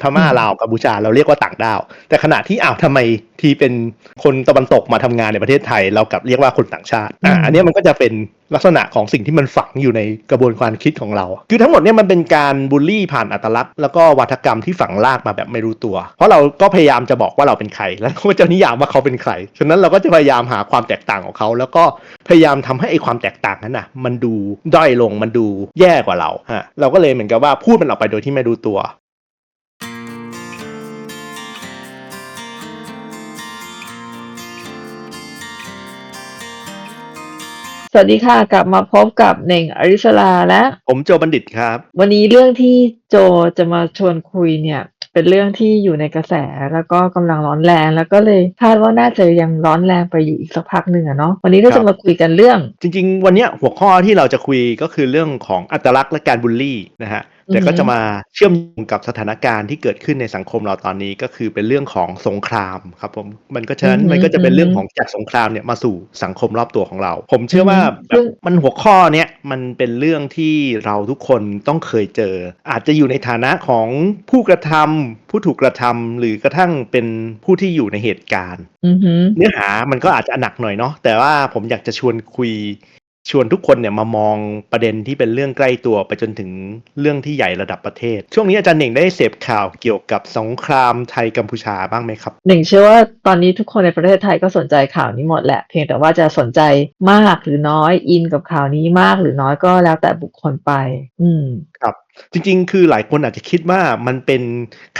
พม่าลาวกัมพูชาเราเรียกว่าต่างด้าว แต่ขณะที่อ้าวทำไมที่เป็นคนตะวันตกมาทำงานในประเทศไทย เรากลับเรียกว่าคนต่างชาติอ่าอืมอันเนี้ยมันก็จะเป็นลักษณะของสิ่งที่มันฝังอยู่ในกระบวนการคิดของเรา คือทั้งหมดเนี่ยมันเป็นการบูลลี่ผ่านอัตลักษณ์แล้วก็วัฒกรรมที่ฝังลากมาแบบไม่รู้ตัว เพราะเราก็พยายามจะบอกว่าเราเป็นใคร แล้วก็จะนิยามว่าเขาเป็นใครฉะนั้นเราก็จะพยายามหาความแตกต่างของเขา แล้วก็พยายามทำให้ไอ้ความแตกต่างนั้นน่ะมันดูด้อยลงมันดูแย่กว่าเราฮะเราก็เลยเหมือนกับว่าพูดมันออกไปโดยที่ไม่รู้ตัว วัสดีค่ะ กลับมาพบกับเน่งอริสลาและ ผมโจบัณฑิตครับ วันนี้เรื่องที่โจจะมาชวนคุยเนี่ย เป็นเรื่องที่อยู่ในกระแสแล้วก็กำลังร้อนแรง แล้วก็เลยคาดว่าน่าจะยังร้อนแรงไปอยู่อีกสักพักหนึ่งอะเนาะวันนี้เราครัจะบมาคุยกันเรื่อง จริง ๆ วันเนี้ยหัวข้อที่เราจะคุยก็คือเรื่องของอัตลักษณ์และการบูลลี่นะฮะ แต่ก็อือฮึจะมาเชื่อมโยงกับสถานการณ์ที่เกิดขึ้นในสังคมเราตอนนี้ก็คือเป็นเรื่องของสงครามครับผมมันก็ฉะนั้นอือฮึมันก็จะเป็นเรื่องของจากสงครามเนี่ยมาสู่สังคมรอบตัวของเรา ผมเชื่อว่าอือฮึแบบมันหัวข้อเนี้ยมันเป็นเรื่องที่เราทุกคนต้องเคยเจอ อาจจะอยู่ในฐานะของผู้กระทำผู้ถูกกระทำหรือกระทั่งเป็นผู้ที่อยู่ในเหตุการณ์อือหือเนื้อหามันก็อาจจะหนักหน่อยเนาะแต่ว่าผมอยากจะชวนคุย ชวนทุกคนเนี่ยมามองประเด็นที่เป็นเรื่องใกล้ตัวไปจนถึงเรื่องที่ใหญ่ระดับประเทศ ช่วงนี้อาจารย์เหน่งได้เสพข่าวเกี่ยวกับสงครามไทยกัมพูชาบ้างไหมครับหนึ่งเชื่อว่าตอนนี้ทุกคนในประเทศไทยก็สนใจข่าวนี้หมดแหละ เพียงแต่ว่าจะสนใจมากหรือน้อยอินกับข่าวนี้มากหรือน้อยก็แล้วแต่บุคคลไป อืมครับ จริง ๆ คือหลายคนอาจจะคิดว่ามันเป็น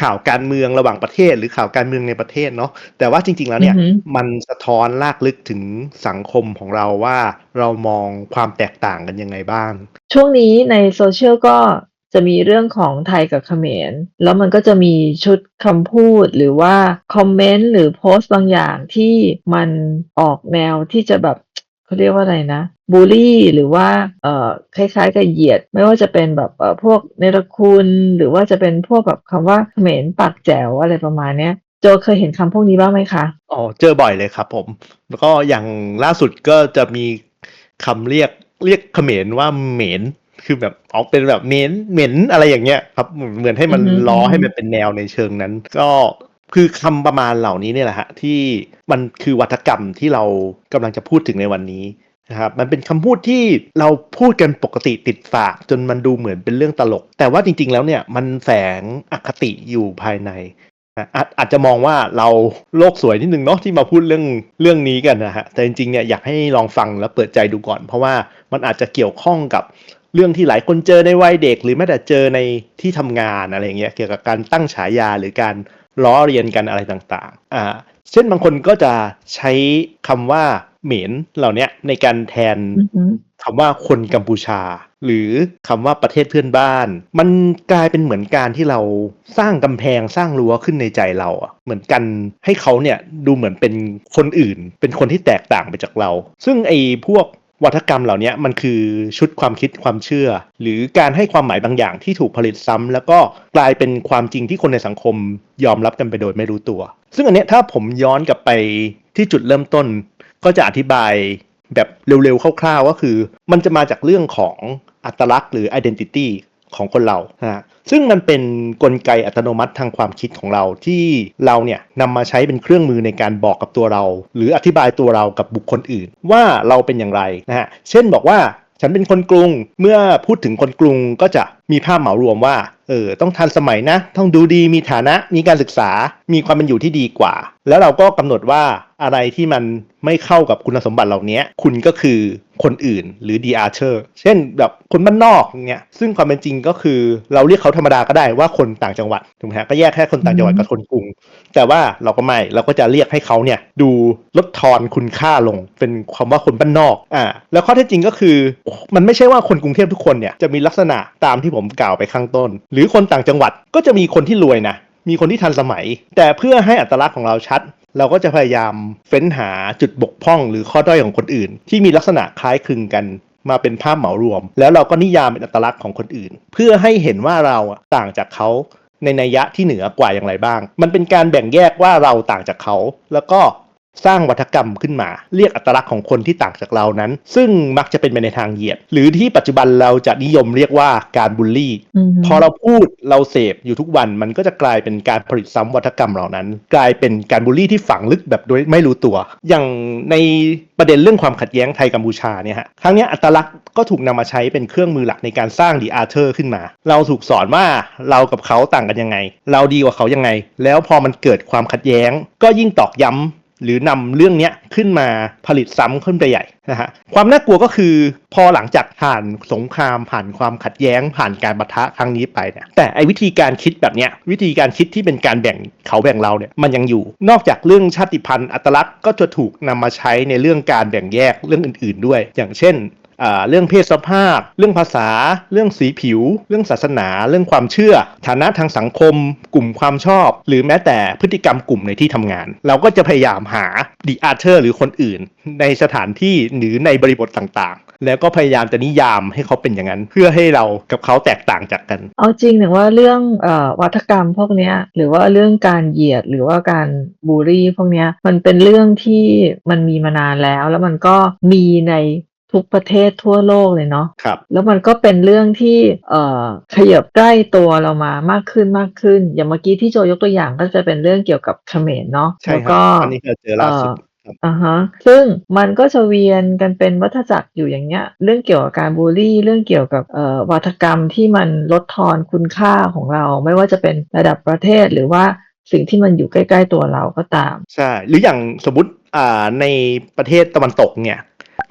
ข่าวการเมืองระหว่างประเทศ หรือข่าวการเมืองในประเทศเนาะแต่ว่าจริง ๆ แล้วเนี่ยอือฮึมันสะท้อนลากลึกถึงสังคมของเราว่าเรามองความแตกต่างกันยังไงบ้าง ช่วงนี้ในโซเชียลก็จะมีเรื่องของไทยกับเขมร แล้วมันก็จะมีชุดคำพูดหรือว่าคอมเมนต์หรือโพสต์บางอย่างที่มันออกแนวที่จะแบบ เขาเรียกว่าอะไรนะบูลลี่หรือว่าเอ่อคล้ายๆกับเหยียด ไม่ว่าจะเป็นแบบเอ่อพวกเนรคุณหรือว่าจะเป็นพวกแบบคำว่าเขมรปากแจ๋วอะไรประมาณเนี้ยโจเคยเห็นคำพวกนี้บ้างไหมคะอ๋อเจอบ่อยเลยครับผม แล้วก็อย่างล่าสุดก็จะมีคำเรียกเรียกเขมรว่าเหม็นคือแบบออกเป็นแบบเหม็นเหม็นอะไรอย่างเงี้ยครับเหมือนให้มันอือฮึล้ออือฮึให้มันเป็นแนวในเชิงนั้น ก็ คือคำประมาณเหล่านี้เนี่ยแหละฮะที่มันคือวัฒกรรมที่เรากำลังจะพูดถึงในวันนี้นะครับมันเป็นคำพูดที่เราพูดกันปกติติดปาก จนมันดูเหมือนเป็นเรื่องตลก แต่ว่าจริง ๆ แล้วเนี่ยมันแฝงอคติอยู่ภายในออาจอาจจะมองว่าเราโลกสวยนิดนึงเนาะที่มาพูดเรื่องเรื่องนี้กันนะฮะแต่จริงๆเนี่ยอยากให้ลองฟังแล้วเปิดใจดูก่อน เพราะว่ามันอาจจะเกี่ยวข้องกับเรื่องที่หลายคนเจอในวัยเด็ก หรือแม้แต่เจอในที่ทำงานอะไรอย่างเงี้ยเกี่ยวกับการตั้งฉายาหรือการ ล้อเรียนกันอะไรต่างๆอ่าเช่นบางคนก็จะใช้คำว่าเหม็นเหล่าเนี้ยในการแทนอือหือคำว่าคนกัมพูชา หรือคำว่าประเทศเพื่อนบ้าน มันกลายเป็นเหมือนการที่เราสร้างกำแพงสร้างรั้วขึ้นในใจเราอะเหมือนกันให้เขาเนี่ยดูเหมือนเป็นคนอื่น เป็นคนที่แตกต่างไปจากเรา ซึ่งไอ้พวก วัฒกรรมเหล่านี้มันคือชุดความคิดความเชื่อ หรือการให้ความหมายบางอย่างที่ถูกผลิตซ้ำแล้วก็กลายเป็นความจริงที่คนในสังคมยอมรับกันไปโดยไม่รู้ตัว ซึ่งอันเนี้ยถ้าผมย้อนกลับไปที่จุดเริ่มต้น ก็จะอธิบายแบบเร็วๆคร่าวๆก็คือ มันจะมาจากเรื่องของอัตลักษณ์หรือ identity ของคนเรานะฮะซึ่งมันเป็นนกลไกอัตโนมัติทางความคิดของเราที่เราเนี่ยนำมาใช้เป็นเครื่องมือในการบอกกับตัวเรา หรืออธิบายตัวเรากับบุคคลอื่น ว่าเราเป็นอย่างไรนะฮะเช่นบอกว่าฉันเป็นคนกรุง เมื่อพูดถึงคนกรุงก็จะ มีภาพเหมารวมว่า เออ ต้องทันสมัยนะ ต้องดูดี มีฐานะ มีการศึกษา มีความเป็นอยู่ที่ดีกว่า แล้วเราก็กำหนดว่าอะไรที่มันไม่เข้ากับคุณสมบัติเหล่านี้คุณก็คือคนอื่นหรือ the archer เช่นแบบคนบ้านนอกเนี่ยซึ่งความเป็นจริงก็คือเราเรียกเขาธรรมดาก็ได้ว่าคนต่างจังหวัดถูกไหมฮะก็แยกแค่คนต่างจังหวัดกับคนกรุง แต่ว่าเราก็ไม่เราก็จะเรียกให้เขาเนี่ยดูลดทอนคุณค่าลง เป็นคำว่าคนบ้านนอกอ่าแล้วข้อเท็จจริงก็คือ มันไม่ใช่ว่าคนกรุงเทพทุกคนเนี่ยจะมีลักษณะตามที่ผมมกล่าวไปข้างต้น หรือคนต่างจังหวัดก็จะมีคนที่รวยนะ มีคนที่ทันสมัย แต่เพื่อให้อัตลักษณ์ของเราชัด เราก็จะพยายามเฟ้นหาจุดบกพร่อง หรือข้อด้อยของคนอื่น ที่มีลักษณะคล้ายคลึงกันมาเป็นภาพเหมารวม แล้วเราก็นิยามเป็นอัตลักษณ์ของคนอื่น เพื่อให้เห็นว่าเราต่างจากเขาในนัยยะที่เหนือกว่าอย่างไรบ้าง มันเป็นการแบ่งแยกว่าเราต่างจากเขา แล้วก็ สร้างวัฒกรรมขึ้นมา เรียกอัตลักษณ์ของคนที่ต่างจากเรานั้น ซึ่งมักจะเป็นไปในทางเหยียด หรือที่ปัจจุบันเราจะนิยมเรียกว่าการบูลลี่อืมพอเราพูดเราเสพอยู่ทุกวันมันก็จะกลายเป็นการผลิตซ้ำวัฒกรรมเหล่านั้น กลายเป็นการบูลลี่ที่ฝังลึกแบบโดยไม่รู้ตัว อย่างในประเด็นเรื่องความขัดแย้งไทยกัมพูชาเนี่ยฮะครั้งเนี้ยอัตลักษณ์ก็ถูกนำมาใช้เป็นเครื่องมือหลักในการสร้างดีอาร์เธอร์ขึ้นมา เราถูกสอนว่าเรากับเขาต่างกันยังไง เราดีกว่าเขายังไง แล้วพอมันเกิดความขัดแย้ง ก็ยิ่งตอกย้ำ หรือนำเรื่องนี้ขึ้นมาผลิตซ้ำขึ้นไปใหญ่นะฮะความน่ากลัวก็คือพอหลังจากผ่านสงคราม ผ่านความขัดแย้ง ผ่านการปะทะครั้งนี้ไปเนี่ยแต่ไอวิธีการคิดแบบเนี้ยวิธีการคิดที่เป็นการแบ่งเขาแบ่งเราเนี่ยมันยังอยู่ นอกจากเรื่องชาติพันธุ์อัตลักษณ์ก็จะถูกนำมาใช้ในเรื่องการแบ่งแยกเรื่องอื่น ๆ ด้วย อย่างเช่น เรื่องเพศสภาพ เรื่องภาษา เรื่องสีผิว เรื่องศาสนา เรื่องความเชื่อ ฐานะทางสังคม กลุ่มความชอบ หรือแม้แต่พฤติกรรมกลุ่มในที่ทำงาน เราก็จะพยายามหาดีอาร์เธอร์หรือคนอื่น ในสถานที่หรือในบริบทต่างๆ แล้วก็พยายามจะนิยามให้เขาเป็นอย่างนั้น เพื่อให้เรากับเขาแตกต่างจากกัน เอาจริงเนี่ยว่าเรื่องอวัฒกรรมพวกนี้หรือว่าเรื่องการเหยียดหรือว่าการบูลลี่พวกนี้มันเป็นเรื่องที่มันมีมานานแล้ว แล้วมันก็มีใน ทุกประเทศทั่วโลกเลยเนาะครับ แล้วมันก็เป็นเรื่องที่เอ่อขยับใกล้ตัวเรามามากขึ้นมากขึ้น อย่างเมื่อกี้ที่โจยกตัวอย่างก็จะเป็นเรื่องเกี่ยวกับเขมรเนาะใช่แล้วครัก็อันนี้เราเจอล่าสุดอ่าฮะซึ่งมันก็จะเวียนกันเป็นวัฏจักรอยู่อย่างเงี้ย เรื่องเกี่ยวกับการบูลลี่ เรื่องเกี่ยวกับเอ่อวัฒกรรมที่มันลดทอนคุณค่าของเรา ไม่ว่าจะเป็นระดับประเทศหรือว่าสิ่งที่มันอยู่ใกล้ ๆ ตัวเราก็ตาม ใช่ หรืออย่างสมมติอ่าในประเทศตะวันตกเนี่ย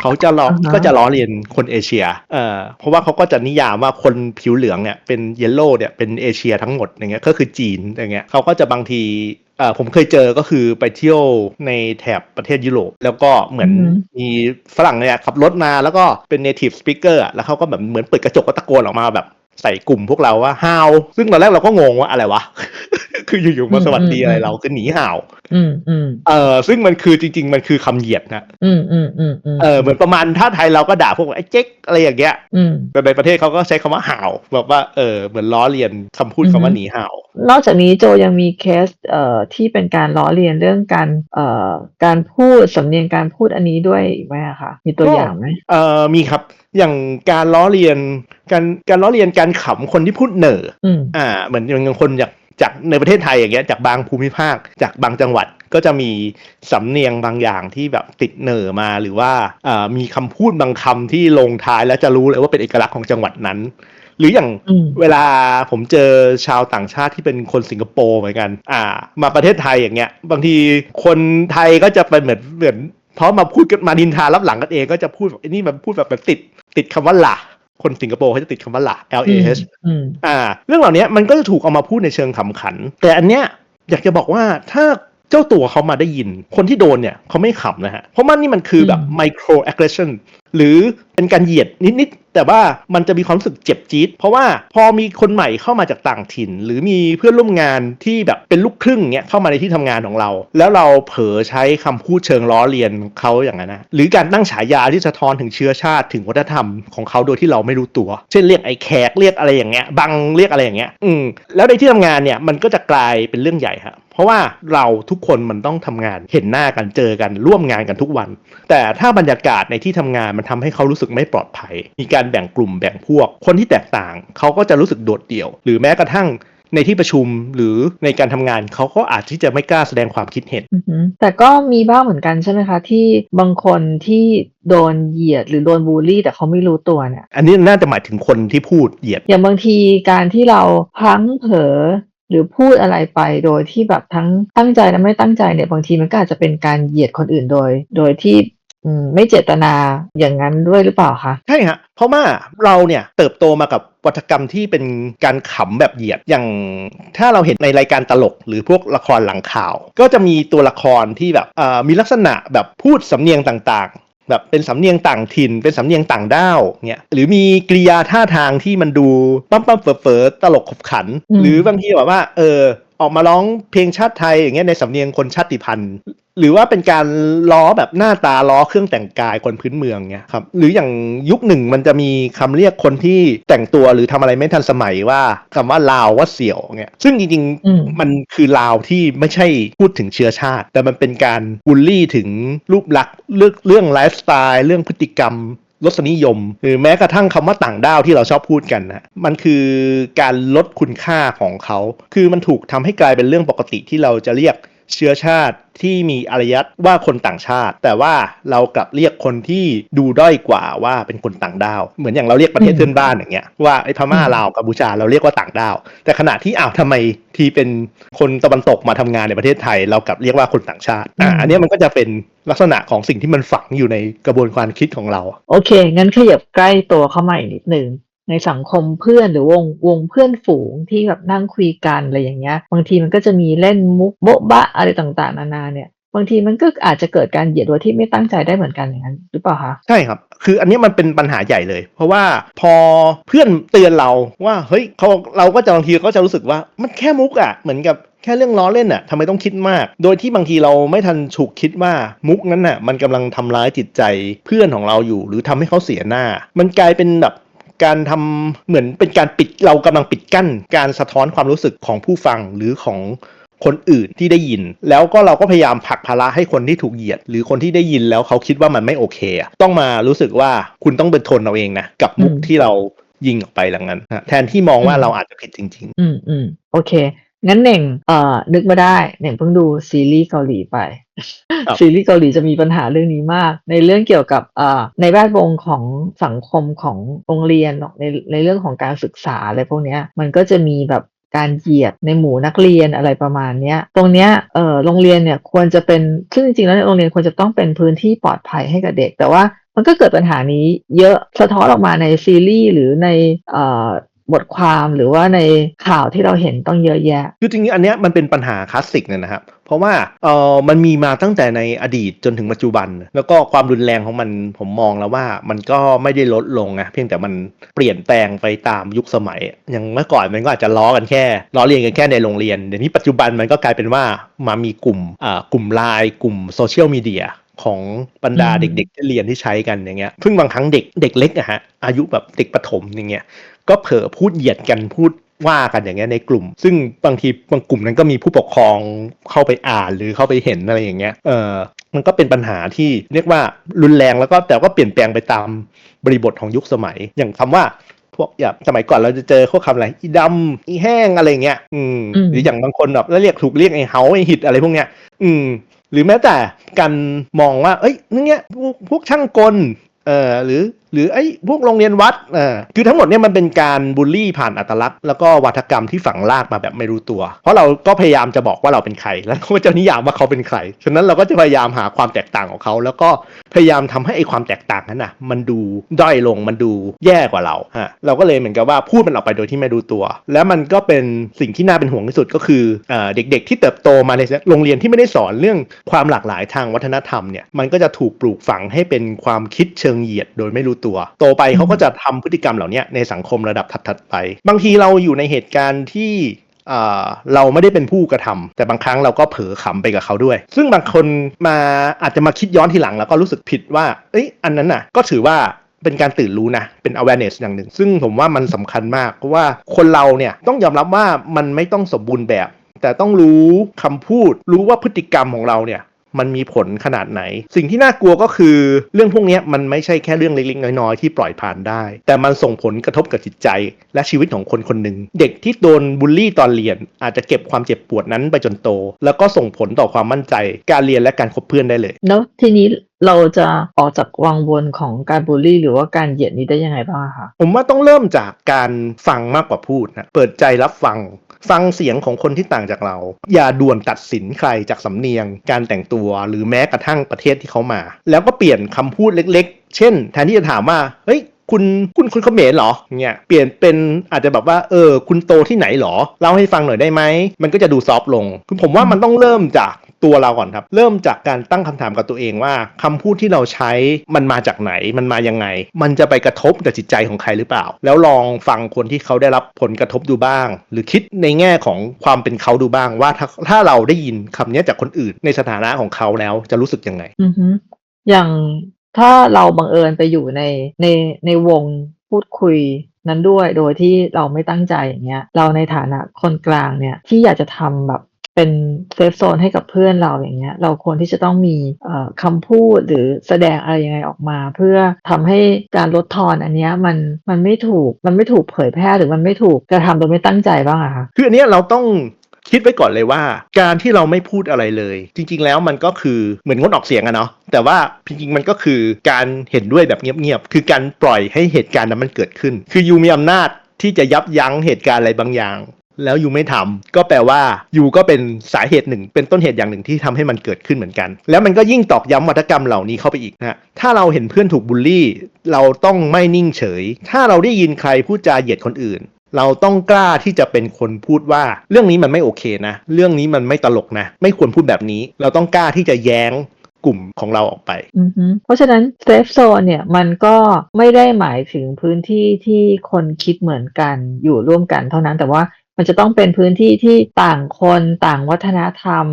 เขาจะล้ออ่าฮะก็จะล้อเลียนคนเอเชียเอ่อเพราะว่าเขาก็จะนิยามว่าคนผิวเหลืองเนี่ยเป็นเยลโล่เนี่ยเป็นเอเชียทั้งหมดอย่างเงี้ยก็คือจีนอย่างเงี้ยเขาก็จะบางทีเอ่อผมเคยเจอก็คือไปเที่ยวในแถบประเทศยุโรป แล้วก็เหมือนอือฮึมีฝรั่งเนี่ยขับรถมาแล้วก็เป็น native speaker อะแล้วเขาก็แบบเหมือนเปิดกระจกก็ตะโกนออกมาแบบใส่กลุ่มพวกเราว่า how ซึ่งตอนแรกเราก็งงว่าอะไรวะ คืออยู่ๆมาสวัสดีอะไรเราคือหนีห่าวอืมอืมเออซึ่งมันคือจริง ๆ มันคือคำเหยียดนะอืมอืมอืมอืมเออเหมือนประมาณถ้าไทยเราก็ด่าพวกไอ้เจ๊กอะไรอย่างเงี้ยอืมแต่ในประเทศเขาก็ใช้คำว่าห่าวแบบว่าเออเหมือนล้อเลียนคำพูดอือฮึคำว่าหนีห่าว นอกจากนี้โจยังมีเคสเอ่อที่เป็นการล้อเลียนเรื่องการเอ่อการพูดสำเนียงการพูดอันนี้ด้วยไหมอะคะมีตัวก็อย่างไหมเออมีครับอย่างการล้อเลียนการการล้อเลียนการขำคนที่พูดเหน่ออืมอ่าเหมือนอย่างคนจาก จากในประเทศไทยอย่างเงี้ยจากบางภูมิภาคจากบางจังหวัดก็จะมีสำเนียงบางอย่างที่แบบติดเหน่อมาหรือว่าอ่ามีคำพูดบางคำที่ลงท้ายแล้วจะรู้เลยว่าเป็นเอกลักษณ์ของจังหวัดนั้น หรืออย่างอืมเวลาผมเจอชาวต่างชาติที่เป็นคนสิงคโปร์เหมือนกัน อ่า มาประเทศไทยอย่างเงี้ย บางทีคนไทยก็จะเป็นเหมือนเหมือนเพราะมาพูดกันมาดินทารับหลังกันเองก็จะพูดแบบไอ้นี่มันพูดแบบมันติด ติดคำว่าหล่ะ คนสิงคโปร์เขาจะติดคำว่าหล่ะ L A H อืมอ่า เรื่องเหล่านี้มันก็จะถูกเอามาพูดในเชิงขำขัน แต่อันเนี้ยอยากจะบอกว่าถ้าเจ้าตัวเขามาได้ยิน คนที่โดนเนี่ยเขาไม่ขำนะฮะ เพราะมันนี่มันคือแบบอืม micro aggression หรือ เป็นการเหยียดนิดๆแต่ว่ามันจะมีความรู้สึกเจ็บจี๊ดเพราะว่าพอมีคนใหม่เข้ามาจากต่างถิ่น หรือมีเพื่อนร่วมงานที่แบบเป็นลูกครึ่งเงี้ยเข้ามาในที่ทำงานของเรา แล้วเราเผลอใช้คำพูดเชิงล้อเลียนเขาอย่างนั้นนะหรือการตั้งฉายาที่สะท้อนถึงเชื้อชาติถึงวัฒนธรรมของเขาโดยที่เราไม่รู้ตัว เช่นเรียกไอ้แขกเรียกอะไรอย่างเงี้ยบังเรียกอะไรอย่างเงี้ยอืมแล้วในที่ทำงานเนี่ยมันก็จะกลายเป็นเรื่องใหญ่ฮะ เพราะว่าเราทุกคนมันต้องทำงานเห็นหน้ากันเจอกันร่วมงานกันทุกวัน แต่ถ้าบรรยากาศในที่ทำงานมันทำให้เขารู้สึกไม่ปลอดภัย มีการแบ่งกลุ่มแบ่งพวก คนที่แตกต่างเขาก็จะรู้สึกโดดเดี่ยว หรือแม้กระทั่งในที่ประชุมหรือในการทำงานเขาก็อาจที่จะไม่กล้าแสดงความคิดเห็นอือหือแต่ก็มีบ้างเหมือนกันใช่ไหมคะ ที่บางคนที่โดนเหยียดหรือโดนบูลลี่ แต่เขาไม่รู้ตัวเนี่ยอันนี้น่าจะหมายถึงคนที่พูดเหยียด อย่างบางทีการที่เราพลั้งเผลอ หรือพูดอะไรไปโดยที่แบบทั้งตั้งใจและไม่ตั้งใจเนี่ยบางทีมันก็อาจจะเป็นการเหยียดคนอื่นโดย โดยที่ไม่เจตนาอย่างนั้นด้วยหรือเปล่าคะใช่ฮะเพราะว่าเราเนี่ยเติบโตมากับวัฒกรรมที่เป็นการขำแบบเหยียดอย่างถ้าเราเห็นในรายการตลก หรือพวกละครหลังข่าว ก็จะมีตัวละครที่แบบมีลักษณะแบบพูดสำเนียงต่าง แบบเป็นสำเนียงต่างถิ่น เป็นสำเนียงต่างด้าวเนี่ยหรือมีกริยาท่าทางที่มันดูปั๊มปั๊มเฟอเฝอตลกขบขัน หรือบางทีแบบว่า เออ ออกมาร้องเพลงชาติไทยอย่างเงี้ยในสำเนียงคนชาติพันธุ์ หรือว่าเป็นการล้อแบบหน้าตาล้อเครื่องแต่งกายคนพื้นเมืองเงี้ยครับหรืออย่างยุคหนึ่งมันจะมีคำเรียกคนที่แต่งตัวหรือทำอะไรไม่ทันสมัยว่าคำว่าลาวว่าเสี่ยวเงี้ยซึ่งจริงอืมๆมันคือลาวที่ไม่ใช่พูดถึงเชื้อชาติ แต่มันเป็นการบูลลี่ถึงรูปลักษณ์เรื่องเรื่องไลฟ์สไตล์เรื่องพฤติกรรมรสนิยม หรือแม้กระทั่งคำว่าต่างด้าวที่เราชอบพูดกันนะมันคือการลดคุณค่าของเขา คือมันถูกทำให้กลายเป็นเรื่องปกติที่เราจะเรียก เชื้อชาติที่มีอารยะว่าคนต่างชาติ แต่ว่าเรากลับเรียกคนที่ดูด้อยกว่าว่าเป็นคนต่างด้าว เหมือนอย่างเราเรียกประเทศอืมเพื่อนบ้านอย่างเงี้ยว่าไอ้พม่าอืมลาวกัมพูชาเราเรียกว่าต่างด้าว แต่ขณะที่อ้าวทำไมทีเป็นคนตะวันตกมาทำงานในประเทศไทย เรากลับเรียกว่าคนต่างชาติอะอันเนี้ยมันก็จะเป็นลักษณะของสิ่งที่มันฝังอยู่ในกระบวนการคิดของเรา โอเค งั้นขยับใกล้ตัวเข้ามาอีกนิดนึง ในสังคมเพื่อนหรือวงวงเพื่อนฝูงที่แบบนั่งคุยกันอะไรอย่างเงี้ย บางทีมันก็จะมีเล่นมุกโบ๊ะบะอะไรต่างๆ นานาเนี่ยบางทีมันก็อาจจะเกิดการเหยียดโดยที่ไม่ตั้งใจได้เหมือนกันอย่างนั้นหรือเปล่าคะใช่ครับ คืออันนี้มันเป็นปัญหาใหญ่เลย เพราะว่าพอเพื่อนเตือนเราว่าเฮ้ยเขาเราก็จะบางทีก็จะรู้สึกว่ามันแค่มุกอะ่ะเหมือนกับแค่เรื่องล้อเล่นอะ่ะทำไมต้องคิดมาก โดยที่บางทีเราไม่ทันฉุกคิดว่ามุกนั้นน่ะ มันกำลังทำร้ายจิตใจเพื่อนของเราอยู่ หรือทำให้เขาเสียหน้า มันกลายเป็นแบบ การทำเหมือนเป็นการปิดเรากำลังปิดกั้น การสะท้อนความรู้สึกของผู้ฟังหรือของคนอื่นที่ได้ยิน แล้วก็เราก็พยายามผลักภาระให้คนที่ถูกเหยียด หรือคนที่ได้ยินแล้วเขาคิดว่ามันไม่โอเค ต้องมารู้สึกว่าคุณต้องเป็นทนเอาเองนะกับมุกที่เรายิงออกไปหลังนั้น แทนที่มองว่าเราอาจจะผิดจริงอืมอืมโอเค งั้นเน่งเอ่อนึกมาได้เน่งเพิ่งดูซีรีส์เกาหลีไปครับซีรีส์เกาหลีจะมีปัญหาเรื่องนี้มาก ในเรื่องเกี่ยวกับเอ่อในแวดวงของสังคมของโรงเรียนหรอกในในเรื่องของการศึกษาอะไรพวกเนี้ยมันก็จะมีแบบการเหยียดในหมู่นักเรียนอะไรประมาณเนี้ย ตรงเนี้ย เอ่อ โรงเรียนเนี่ยควรจะเป็น ซึ่งจริงๆแล้วโรงเรียนควรจะต้องเป็นพื้นที่ปลอดภัยให้กับเด็ก แต่ว่ามันก็เกิดปัญหานี้เยอะ สะท้อนออกมาในซีรีส์หรือใน เอ่อ บทความหรือว่าในข่าวที่เราเห็นต้องเยอะแยะ คือจริงๆอันเนี้ยมันเป็นปัญหาคลาสสิกเลยนะครับ เพราะว่าเออมันมีมาตั้งแต่ในอดีตจนถึงปัจจุบัน แล้วก็ความรุนแรงของมันผมมองแล้วว่ามันก็ไม่ได้ลดลงนะเพียงแต่มันเปลี่ยนแปลงไปตามยุคสมัย อย่างเมื่อก่อนมันก็อาจจะล้อกันแค่ล้อเลียนกันแค่ในโรงเรียนเดี๋ยวนี้ปัจจุบันมันก็กลายเป็นว่ามามีกลุ่มอ่ากลุ่มไลน์กลุ่มโซเชียลมีเดีย ของบรรดาอืมเด็ก ๆ ที่เรียนที่ใช้กันอย่างเงี้ยซึ่งบางครั้งเด็กเด็กเล็กอะฮะอายุแบบเด็กประถมอย่างเงี้ยก็เผลอพูดเหยียดกันพูดว่ากันอย่างเงี้ยในกลุ่ม ซึ่งบางทีบางกลุ่มนั้นก็มีผู้ปกครองเข้าไปอ่านหรือเข้าไปเห็นอะไรอย่างเงี้ยเออมันก็เป็นปัญหาที่เรียกว่ารุนแรงแล้วก็แต่ก็เปลี่ยนแปลงไปตามบริบทของยุคสมัย อย่างคำว่าพวกอย่างสมัยก่อนเราจะเจอพวกคำอะไรอีดำอีแห้งอะไรเงี้ยอืมอืมหรืออย่างบางคนแบบแล้วเรียกถูกเรียกไอ้เฮาไอ้หิดอะไรพวกเนี้ย อืม หรือแม้แต่การมองว่า เอ้ยนี่เงี้ยพวกพวกช่างกลเอ่อหรือหรือไอ้พวกโรงเรียนวัดเอ่อคือทั้งหมดเนี่ยมันเป็นการบูลลี่ผ่านอัตลักษณ์ แล้วก็วัฒกรรมที่ฝังลากมาแบบไม่รู้ตัว เพราะเราก็พยายามจะบอกว่าเราเป็นใคร แล้วก็จะนิยามว่าเขาเป็นใคร ฉะนั้นเราก็จะพยายามหาความแตกต่างของเขา แล้วก็พยายามทำให้ไอ้ความแตกต่างนั้นน่ะมันดูด้อยลงมันดูแย่กว่าเราฮะเราก็เลยเหมือนกับว่าพูดมันออกไปโดยที่ไม่รู้ตัว แล้วมันก็เป็นสิ่งที่น่าเป็นห่วงที่สุดก็คือเออเด็กๆ ที่เติบโตมาในโรงเรียนที่ไม่ได้สอนเรื่องความหลากหลายทางวัฒนธรรมเนี่ยมันก็จะถูกปลูกฝังให้เป็นความคิดเชิงเหยียดโดยไม่รู้ตัว โตไปเขาก็จะทำพฤติกรรมเหล่านี้ในสังคมระดับถัดๆไป บางทีเราอยู่ในเหตุการณ์ที่เราไม่ได้เป็นผู้กระทำแต่บางครั้งเราก็เผลอขำไปกับเขาด้วย ซึ่งบางคนมาอาจจะมาคิดย้อนทีหลังแล้วก็รู้สึกผิดว่า เอ้ยอันนั้นน่ะ ก็ถือว่าเป็นการตื่นรู้นะ เป็น awareness อย่างหนึ่ง ซึ่งผมว่ามันสำคัญมากเพราะว่าคนเราเนี่ยต้องยอมรับว่ามันไม่ต้องสมบูรณ์แบบ แต่ต้องรู้คำพูด รู้ว่าพฤติกรรมของเราเนี่ย มันมีผลขนาดไหน สิ่งที่น่ากลัวก็คือ เรื่องพวกนี้มันไม่ใช่แค่เรื่องเล็กๆ น้อยๆ ที่ปล่อยผ่านได้ แต่มันส่งผลกระทบกับจิตใจ และชีวิตของคนคนหนึ่ง เด็กที่โดนบูลลี่ตอนเรียน อาจจะเก็บความเจ็บปวดนั้นไปจนโต แล้วก็ส่งผลต่อความมั่นใจ การเรียนและการคบเพื่อนได้เลย แล้วทีนี้ เราจะออกจากวังวนของการบูลลี่ หรือว่าการเหยียดนี้ได้ยังไงบ้างคะผมว่าต้องเริ่มจากการฟังมากกว่าพูดนะเปิดใจรับฟังฟังเสียงของคนที่ต่างจากเรา อย่าด่วนตัดสินใครจากสำเนียง การแต่งตัวหรือแม้กระทั่งประเทศที่เขามา แล้วก็เปลี่ยนคำพูดเล็กๆ เช่น แทนที่จะถามว่าเฮ้ยคุณคุณคุณเขมรเหรอเนี่ยเปลี่ยนเป็นอาจจะแบบว่าเออคุณโตที่ไหนเหรอเล่าให้ฟังหน่อยได้ไหมมันก็จะดูซอฟต์ลง คือผมว่ามันต้องเริ่มจาก ตัวเราก่อนครับ เริ่มจากการตั้งคำถามกับตัวเองว่าคำพูดที่เราใช้มันมาจากไหนมันมายังไง มันจะไปกระทบกับจิตใจของใครหรือเปล่า แล้วลองฟังคนที่เขาได้รับผลกระทบดูบ้าง หรือคิดในแง่ของความเป็นเขาดูบ้างว่าถ้าถ้าเราได้ยินคำนี้จากคนอื่น ในสถานะของเขาแล้วจะรู้สึกยังไงอย่างถ้าเราบังเอิญไปอยู่ในในในวงพูดคุยนั้นด้วยโดยที่เราไม่ตั้งใจอย่างเงี้ยเราในฐานะคนกลางเนี่ยที่อยากจะทำแบบ เป็นเซฟโซนให้กับเพื่อนเราอย่างเงี้ยเราควรที่จะต้องมีเอ่อคำพูดหรือแสดงอะไรยังไงออกมา เพื่อทำให้การลดทอนอันเนี้ยมันมันไม่ถูกมันไม่ถูกเผยแพร่หรือมันไม่ถูกกระทำโดยไม่ตั้งใจบ้างอะคะคืออันเนี้ยเราต้องคิดไว้ก่อนเลยว่า การที่เราไม่พูดอะไรเลย จริง ๆ แล้วมันก็คือเหมือนงดออกเสียงอะเนาะแต่ว่าจริงๆมันก็คือการเห็นด้วยแบบเงียบๆคือการปล่อยให้เหตุการณ์นั้นมันเกิดขึ้น คือยูมีอำนาจที่จะยับยั้งเหตุการณ์อะไรบางอย่าง แล้วยูไม่ทำก็แปลว่ายูก็เป็นสาเหตุหนึ่ง เป็นต้นเหตุอย่างหนึ่งที่ทำให้มันเกิดขึ้นเหมือนกัน แล้วมันก็ยิ่งตอกย้ำวัฒกรรมเหล่านี้เข้าไปอีกนะถ้าเราเห็นเพื่อนถูกบูลลี่ เราต้องไม่นิ่งเฉย ถ้าเราได้ยินใครพูดจาเหยียดคนอื่น เราต้องกล้าที่จะเป็นคนพูดว่า เรื่องนี้มันไม่โอเคนะ เรื่องนี้มันไม่ตลกนะ ไม่ควรพูดแบบนี้ เราต้องกล้าที่จะแย้งกลุ่มของเราออกไป เพราะฉะนั้นเซฟโซนเนี่ยมันก็ไม่ได้หมายถึงพื้นที่ที่คนคิดเหมือนกันอยู่ร่วมกันเท่านั้นแต่ว่า มันจะต้องเป็นพื้นที่ที่ต่างคนต่างวัฒนธรรม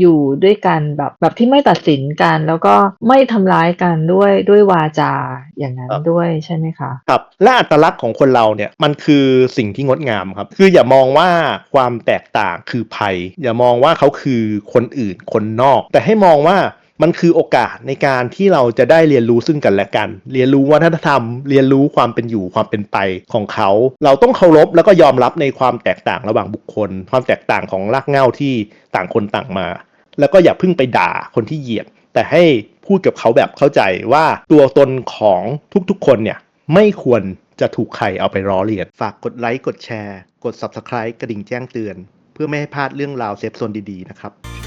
อยู่ด้วยกันแบบแบบที่ไม่ตัดสินกัน แล้วก็ไม่ทำร้ายกันด้วยด้วยวาจาอย่างนั้นครับด้วยใช่ไหมคะครับและอัตลักษณ์ของคนเราเนี่ยมันคือสิ่งที่งดงามครับ คืออย่ามองว่าความแตกต่างคือภัย อย่ามองว่าเขาคือคนอื่นคนนอก แต่ให้มองว่า มันคือโอกาสในการที่เราจะได้เรียนรู้ซึ่งกันและกัน เรียนรู้วัฒนธรรม เรียนรู้ความเป็นอยู่ความเป็นไปของเขา เราต้องเคารพแล้วก็ยอมรับในความแตกต่างระหว่างบุคคล ความแตกต่างของรากเหง้าที่ต่างคนต่างมา แล้วก็อย่าเพิ่งไปด่าคนที่เหยียด แต่ให้พูดกับเขาแบบเข้าใจว่าตัวตนของทุกๆคนเนี่ยไม่ควรจะถูกใครเอาไปล้อเลียน ฝากกดไลค์กดแชร์ กด Subscribe กระดิ่งแจ้งเตือน เพื่อไม่ให้พลาดเรื่องราวเซฟโซนดีๆนะครับ